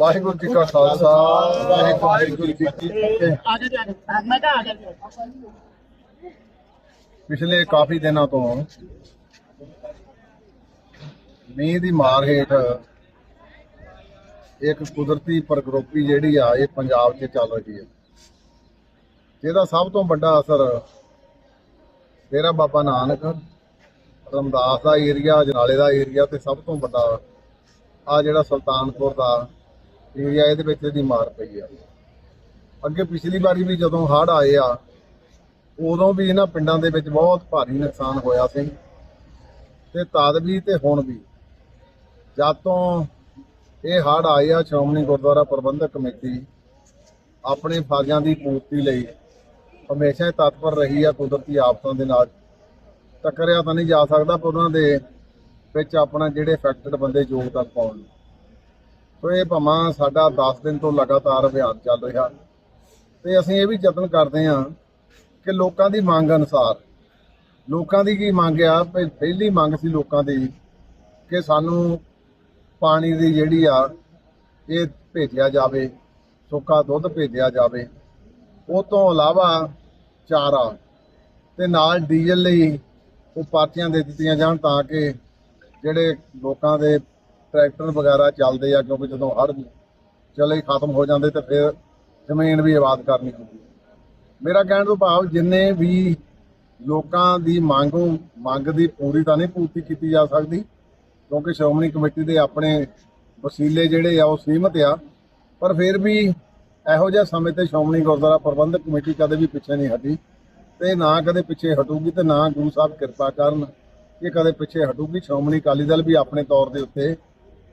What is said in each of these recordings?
ਵਾਹਿਗੁਰੂ ਜੀ ਕਾ ਖਾਲਸਾ, ਵਾਹਿਗੁਰੂ ਜੀ ਕੀ ਫਤਿਹ। ਪਿਛਲੇ ਕਾਫੀ ਦਿਨਾਂ ਤੋਂ ਮੀਂਹ ਦੀ ਮਾਰ ਹੇਠ ਇੱਕ ਕੁਦਰਤੀ ਪ੍ਰਗਰੋਪੀ ਜਿਹੜੀ ਆ, ਇਹ ਪੰਜਾਬ 'ਚ ਚੱਲ ਰਹੀ ਹੈ। ਜਿਹਦਾ ਸਭ ਤੋਂ ਵੱਡਾ ਅਸਰ ਡੇਰਾ ਬਾਬਾ ਨਾਨਕ, ਰਮਦਾਸ ਦਾ ਏਰੀਆ, ਜਨਾਲੇ ਦਾ ਏਰੀਆ ਤੇ ਸਭ ਤੋਂ ਵੱਡਾ ਆ ਜਿਹੜਾ ਸੁਲਤਾਨਪੁਰ ਦਾ ਏਰੀਆ ਇਹਦੇ ਵਿੱਚ ਇਹਦੀ ਮਾਰ ਪਈ ਆ। ਅੱਗੇ ਪਿਛਲੀ ਵਾਰੀ ਵੀ ਜਦੋਂ ਹੜ੍ਹ ਆਏ ਆ, ਉਦੋਂ ਵੀ ਇਹਨਾਂ ਪਿੰਡਾਂ ਦੇ ਵਿੱਚ ਬਹੁਤ ਭਾਰੀ ਨੁਕਸਾਨ ਹੋਇਆ ਸੀ। ਤੇ ਤਦ ਵੀ ਤੇ ਹੁਣ ਵੀ। ਜਦ ਤੋਂ ਇਹ ਹੜ੍ਹ ਆਏ ਆ, ਸ਼੍ਰੋਮਣੀ ਗੁਰਦੁਆਰਾ ਪ੍ਰਬੰਧਕ ਕਮੇਟੀ ਆਪਣੇ ਫਾਜ਼ਾਂ ਦੀ ਪੂਰਤੀ ਲਈ ਹਮੇਸ਼ਾ ਤਤਪਰ ਰਹੀ ਆ, ਕੁਦਰਤੀ ਆਫਤਾਂ ਦੇ ਨਾਲ। ਟੱਕਰਿਆ ਤਾਂ ਨਹੀਂ ਜਾ ਸਕਦਾ, ਪਰ ਉਹਨਾਂ ਦੇ ਵਿੱਚ ਆਪਣਾ ਜਿਹੜੇ ਅਫੈਕਟਡ ਬੰਦੇ ਯੋਗਦਾਨ ਪਾਉਣ ਸੋ ਇਹ ਭਾਵਾਂ ਸਾਡਾ 10 ਦਿਨ ਤੋਂ ਲਗਾਤਾਰ ਅਭਿਆਨ ਚੱਲ ਰਿਹਾ। ਤੇ ਅਸੀਂ ਇਹ ਵੀ ਯਤਨ ਕਰਦੇ ਹਾਂ ਕਿ ਲੋਕਾਂ ਦੀ ਮੰਗ ਅਨੁਸਾਰ, ਲੋਕਾਂ ਦੀ ਕੀ ਮੰਗ ਆ? ਪਹਿ- ਪਹਿਲੀ ਮੰਗ ਸੀ ਲੋਕਾਂ ਦੀ ਕਿ ਸਾਨੂੰ ਪਾਣੀ ਦੀ ਜਿਹੜੀ ਆ, ਇਹ ਭੇਜਿਆ ਜਾਵੇ, ਸੁੱਕਾ ਦੁੱਧ ਭੇਜਿਆ ਜਾਵੇ। ਉਹ ਤੋਂ ਇਲਾਵਾ ਚਾਰਾ ਤੇ ਨਾਲ ਡੀਜ਼ਲ ਲਈ ਉਹ ਪਾਰਟੀਆਂ ਦੇ ਦਿੱਤੀਆਂ ਜਾਣ ਤਾਂ ਕਿ ਜਿਹੜੇ ਲੋਕਾਂ ਦੇ ਟਰੈਕਟਰ ਵਗੈਰਾ ਚੱਲਦੇ ਆ, ਕਿਉਂਕਿ ਜਦੋਂ ਹੜ੍ਹ ਚਲੇ ਖਤਮ ਹੋ ਜਾਂਦੇ ਤੇ ਫਿਰ ਜ਼ਮੀਨ ਵੀ ਆਬਾਦ ਕਰਨੀ ਹੁੰਦੀ ਮੇਰਾ ਕਹਿਣ ਤੋਂ ਭਾਵ, ਜਿੰਨੇ ਵੀ ਲੋਕਾਂ ਦੀ ਮੰਗ ਮੰਗ ਦੀ ਪੂਰੀ ਤਾਂ ਨਹੀਂ ਪੂਰਤੀ ਕੀਤੀ ਜਾ ਸਕਦੀ, ਕਿਉਂਕਿ ਸ਼੍ਰੋਮਣੀ ਕਮੇਟੀ ਦੇ ਆਪਣੇ ਵਸੀਲੇ ਜਿਹੜੇ ਆ, ਉਹ ਸੀਮਤ ਆ। ਪਰ ਫਿਰ ਵੀ ਇਹੋ ਜਿਹੇ ਸਮੇਂ ਤੇ ਸ਼੍ਰੋਮਣੀ ਗੁਰਦੁਆਰਾ ਪ੍ਰਬੰਧਕ ਕਮੇਟੀ ਕਦੇ ਵੀ ਪਿੱਛੇ ਨਹੀਂ ਹਟੀ ਤੇ ਨਾ ਕਦੇ ਪਿੱਛੇ ਹਟੂਗੀ ਤੇ ਨਾ ਗੁਰੂ ਸਾਹਿਬ ਕਿਰਪਾ ਕਰਨ। ਇਹ ਕਦੇ ਪਿੱਛੇ ਹਟੂਗੀ। ਸ਼੍ਰੋਮਣੀ ਅਕਾਲੀ ਦਲ ਵੀ ਆਪਣੇ ਤੌਰ ਦੇ ਉੱਤੇ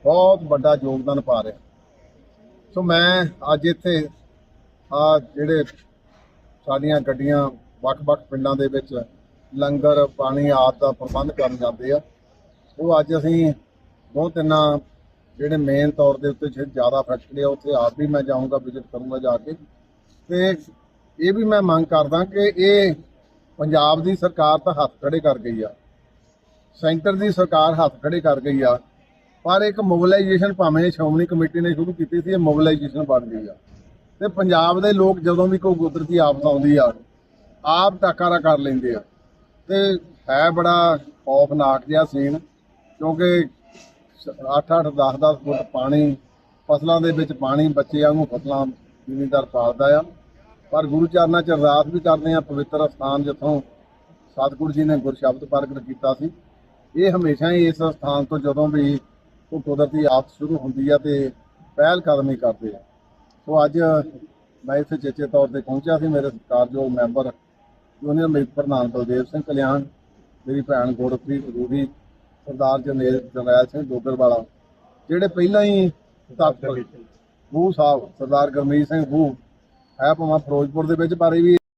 ਬਹੁਤ ਵੱਡਾ ਯੋਗਦਾਨ ਪਾ ਰਿਹਾ। ਸੋ ਮੈਂ ਅੱਜ ਇੱਥੇ ਆ ਜਿਹੜੇ ਸਾਡੀਆਂ ਗੱਡੀਆਂ ਵੱਖ-ਵੱਖ ਪਿੰਡਾਂ ਦੇ ਵਿੱਚ ਲੰਗਰ, ਪਾਣੀ ਆਦਿ ਦਾ ਪ੍ਰਬੰਧ ਕਰਨ ਜਾਂਦੇ ਆ। ਉਹ ਅੱਜ ਅਸੀਂ ਦੋ ਤਿੰਨਾਂ ਜਿਹੜੇ ਮੇਨ ਤੌਰ ਦੇ ਉੱਤੇ ਜਿਹੜੇ ਜ਼ਿਆਦਾ ਫੈਕਟਰੀ ਆ ਉੱਥੇ ਆਪ ਵੀ ਮੈਂ ਜਾਊਂਗਾ ਵਿਜ਼ਿਟ ਕਰੂੰਗਾ ਜਾ ਕੇ। ਤੇ ਇਹ ਵੀ ਮੈਂ ਮੰਗ ਕਰਦਾ ਕਿ ਇਹ ਪੰਜਾਬ ਦੀ ਸਰਕਾਰ ਤਾਂ ਹੱਥ ਖੜੇ ਕਰ ਗਈ ਆ। ਸੈਂਟਰ ਦੀ ਸਰਕਾਰ ਹੱਥ ਖੜੇ ਕਰ ਗਈ ਆ, ਪਰ ਇੱਕ ਮੋਬਿਲਾਈਜੇਸ਼ਨ ਭਾਵੇਂ ਸ਼੍ਰੋਮਣੀ ਕਮੇਟੀ ਨੇ ਸ਼ੁਰੂ ਕੀਤੀ ਸੀ, ਇਹ ਮੋਬਿਲਾਈਜੇਸ਼ਨ ਬਣ ਗਈ ਆ। ਤੇ ਪੰਜਾਬ ਦੇ ਲੋਕ ਜਦੋਂ ਵੀ ਕੋਈ ਕੁਦਰਤੀ ਆਫਤ ਆਉਂਦੀ ਆ, ਆਪ ਟਾਕਾਰਾ ਕਰ ਲੈਂਦੇ ਆ। ਤੇ ਹੈ ਬੜਾ ਖੌਫਨਾਕ ਜਿਹਾ ਸੀਨ, ਕਿਉਂਕਿ 8-8 10-10 ਫੁੱਟ ਪਾਣੀ, ਫਸਲਾਂ ਦੇ ਵਿੱਚ ਪਾਣੀ ਬੱਚੇ ਵਾਂਗੂ ਫਸਲਾਂ ਜ਼ਿਮੀਂਦਾਰ ਪਾਲਦਾ ਆ। ਪਰ ਗੁਰੂ ਚਰਨਾਂ 'ਚ ਅਰਦਾਸ ਵੀ ਕਰਦੇ ਆ, ਪਵਿੱਤਰ ਸਥਾਨ ਜਿੱਥੋਂ ਸਤਿਗੁਰੂ ਜੀ ਨੇ ਗੁਰਸ਼ਬਦ ਪ੍ਰਗਟ ਕੀਤਾ ਸੀ। ਇਹ ਹਮੇਸ਼ਾ ਹੀ ਇਸ ਸਥਾਨ ਤੋਂ ਜਦੋਂ ਵੀ ਕੋਈ ਕੁਦਰਤੀ ਆਫਤ ਸ਼ੁਰੂ ਹੁੰਦੀ ਆ ਤੇ ਪਹਿਲ ਕਦਮੀ ਕਰਦੇ ਆ। ਸੋ ਅੱਜ ਮੈਂ ਇੱਥੇ ਚੇਚੇ ਤੌਰ ਤੇ ਪਹੁੰਚਿਆ ਸੀ, ਮੇਰੇ ਸਤਿਕਾਰਯੋਗ ਮੈਂਬਰ ਯੂਨੀਅਨ ਮੀਤ ਪ੍ਰਧਾਨ ਬਲਦੇਵ ਸਿੰਘ ਕਲਿਆਣ, ਮੇਰੀ ਭੈਣ ਗੁਰਪ੍ਰੀਤ ਰੂਹੀ ਸਰਦਾਰ ਜਨੇਲ ਜਰਨੈਲ ਸਿੰਘ ਡੋਗਰਵਾਲਾ, ਜਿਹੜੇ ਪਹਿਲਾਂ ਹੀ ਤਖਤ ਬੂ ਸਾਹਿਬ ਸਰਦਾਰ ਗਰਮੀਤ ਸਿੰਘ ਬੂ ਹੈ ਭਾਵੇਂ ਫਿਰੋਜ਼ਪੁਰ ਦੇ ਵਿੱਚ, ਪਰ ਇਹ ਵੀ